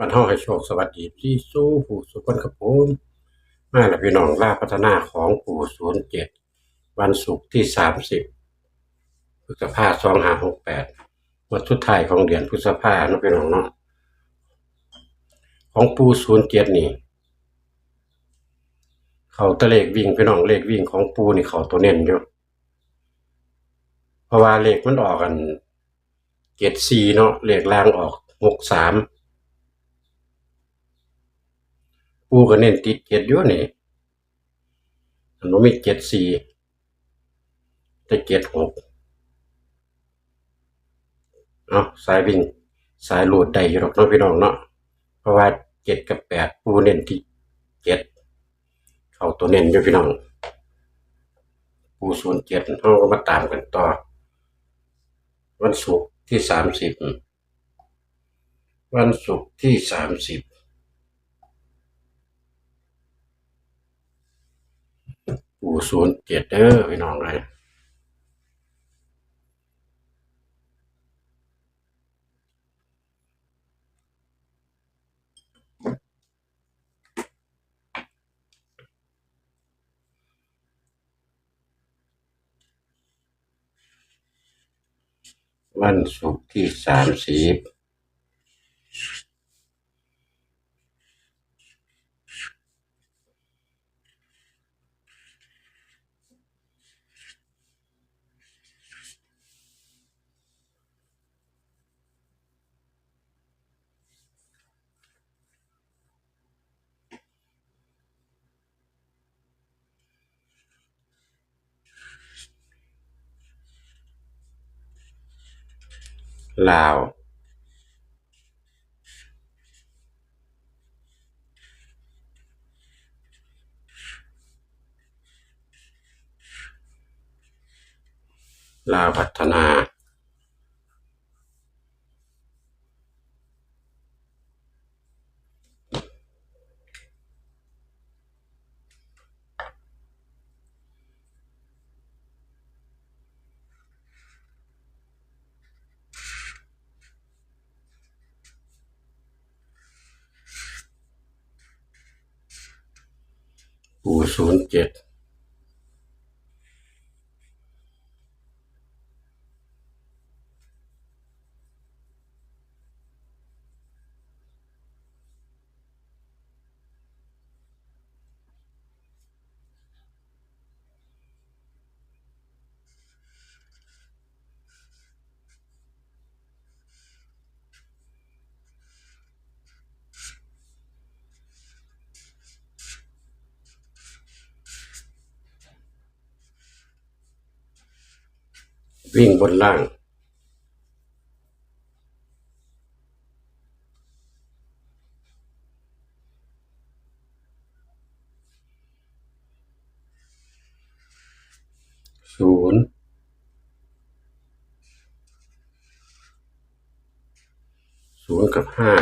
วันเฮาให้โชคสวัสดีที่สู้ผู้สุคนครับผมมาแล้วพี่น้องล่าพัฒนาของปู่ศูนย์เจ็ดวันศุกร์ที่สามสิบพฤษภาสองห้าหกแปดวันสุดท้ายของเดือนพฤษภาเนาะพี่น้องเนาะของปู่ศูนย์เจ็ดนี่เขาตะเลขวิ่งพี่น้องเลขวิ่งของปูนี่เขาตัวเน้นอยู่เพราะว่าเลขมันออกกันเจ็ดสี่เนาะเลขล่างออกหกสาม ปูก็เน้นติดเจ็ดอยู่นี่มันมีเจ็ดสี่แต่เจ็ดหกเอาสายวิ่งสายโหลดได้อยู่หรอกเนาะพี่น้องเนาะเพราะว่าเจ็ดกับแปดปูเน้นที่เจ็ดเขาตัวเน้นอยู่พี่น้องปูศูนย์เจ็ดเราก็มาตามกันต่อ วันศุกร์ที่สามสิบวันศุกร์ที่สามสิบปู ศูนย์เจ็ดเด้อพี่น้องเลยวันศุกร์ที่สามสิบ ลาว ลาวพัฒนา ศูนย์เจ็ด วิ่งบนล่าง ศูนย์ศูนย์กับห้า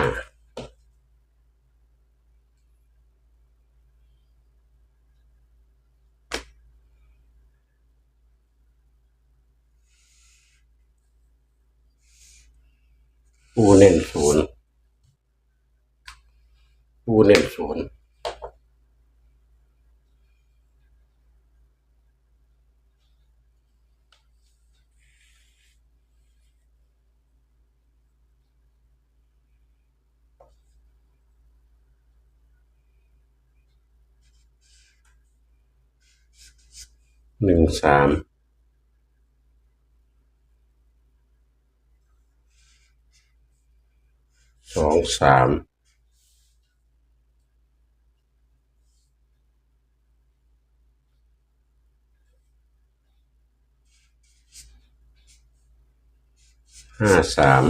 ปูเน้นศูนย์ปูเน้นศูนย์หนึ่งสาม สองสามห้าสาม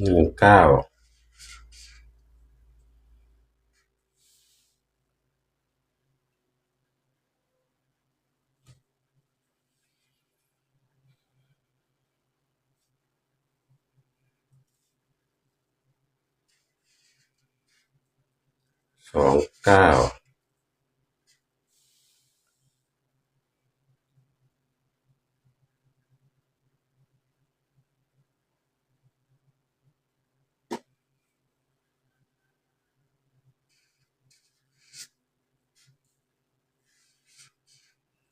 หนึ่งเก้า องเก้า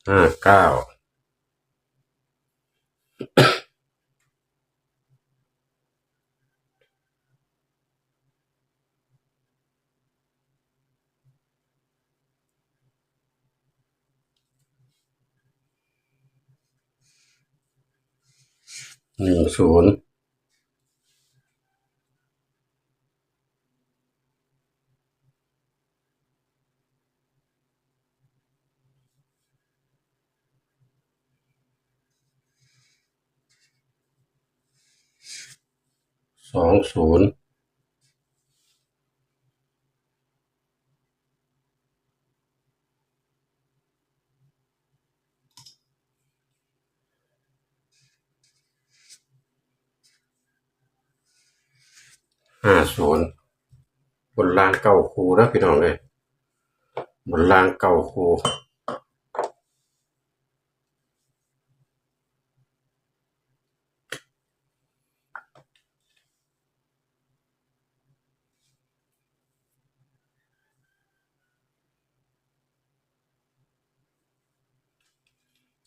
ห้าเก้า หนึ่งศูนย์สองศูนย์ ห้าศูนย์บนรางเก้าคูนะพี่น้องเลยบนรางเก้าคู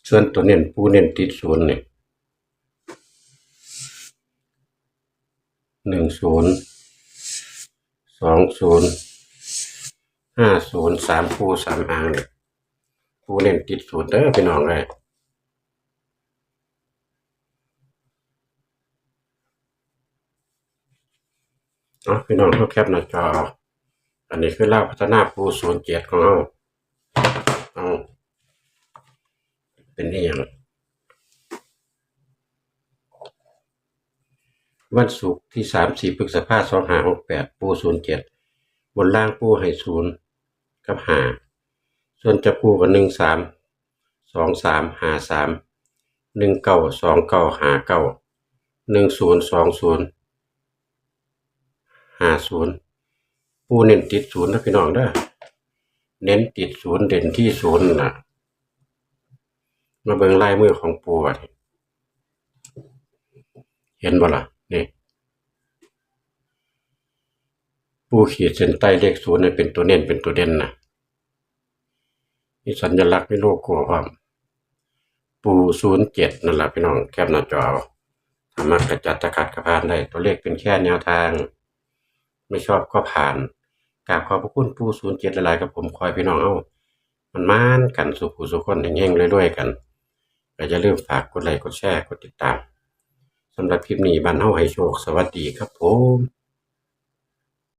ส่วนตัวเน้นปูเน้นติดศูนย์เนี่ย หนึ่งศูนย์สองศูนย์ห้าศูนย์สามปูสามหางเนี่ยปูเน้นติดศูนย์เด้อพี่น้องเลยเนาะพี่น้องเขาแคปหน้าจอ อันนี้คือเล่าพัฒนาปูศูนย์เจ็ดของเราเอาเป็นนี่ยัง วันศุกร์ที่สามสี่พฤษภาสองหาหกแปดปูศูนย์เจ็ดบนล่างปูให้ศูนย์กับหาส่วนจะปูกับหนึ่งสามสองสามหาสามหนึ่งเก้าสองเก้าหาเก้าหนึ่งศูนย์สองศูนย์หาศูนย์ปูเน้นติดศูนย์นะพี่น้องเด้อเน้นติดศูนย์เด่นที่ศูนย์นะมาเบิ่งลายมือของปูอะเห็นบ่ล่ะ นี่ผู้ขีดเส้นใต้เลขศูนย์เนี่ยเป็นตัวเน้นเป็นตัวเด่นนะมีสัญลักษณ์มีโลโก้พร้อมปูศูนย์เจ็ดนั่นแหละพี่น้องแคปหน้าจอสามารถกระจัดตะขัดกระพานได้ตัวเลขเป็นแค่แนวทาง ไม่ชอบก็ผ่านกราบขอบพระคุณปูศูนย์เจ็ดหลายกับผมคอยพี่น้องเอามันมานกันสุขุสุขคนแห่งๆด้วยๆกันก็อย่าลืมฝากกดไลค์กดแชร์กดติดตาม สำหรับคลิปนี้บันเฮาให้โชค สวัสดีครับผม